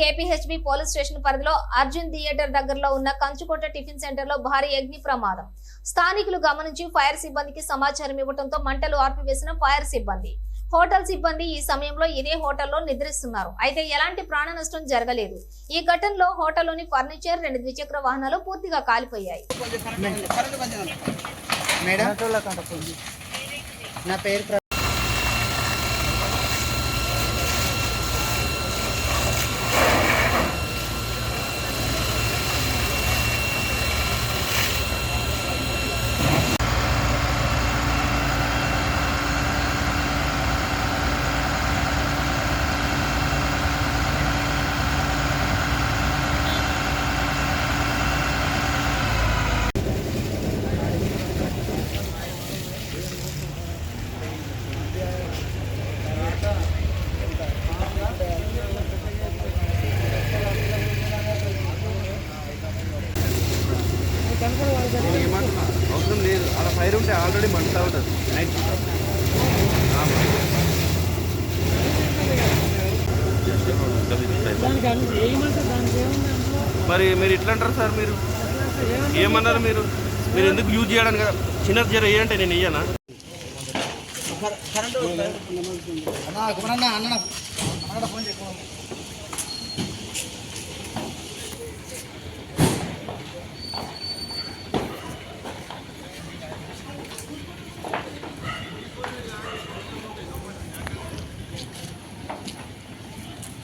KPHB police station పరిధిలో Arjun theatre దగ్గరలో ఉన్న కంచుకోట టిఫిన్ సెంటర్లో భారీ అగ్ని ప్రమాదం. స్థానికులు గమనించి ఫైర్ సిబ్బందికి సమాచారం ఇవ్వడంతో మంటలు ఆర్పివేసిన ఫైర్ సిబ్బంది. హోటల్ సిబ్బంది ఈ సమయంలో ఇదే హోటల్లో నిద్రిస్తున్నారు. అయితే ఎలాంటి ప్రాణ నష్టం జరగలేదు. ఈ ఘటనలో హోటల్లోని ఫర్నిచర్ రెండు ద్విచక్ర వాహనాలు పూర్తిగా కాలిపోయాయి. నా పేరు ప్ర- ఏమంటున్నా అవసరం లేదు అలా ఫైర్ ఉంటే ఆల్రెడీ మంట ఉంటుంది నైట్ మరి మీరు ఎట్లా అంటారు సార్ మీరు? ఏమన్నారు మీరు? మీరు ఎందుకు యూజ్ చేయడానికి కదా? చిన్న జర ఏంటంటే నేను ఇయ్యనా? అన్న అన్న అన్న ఫోన్.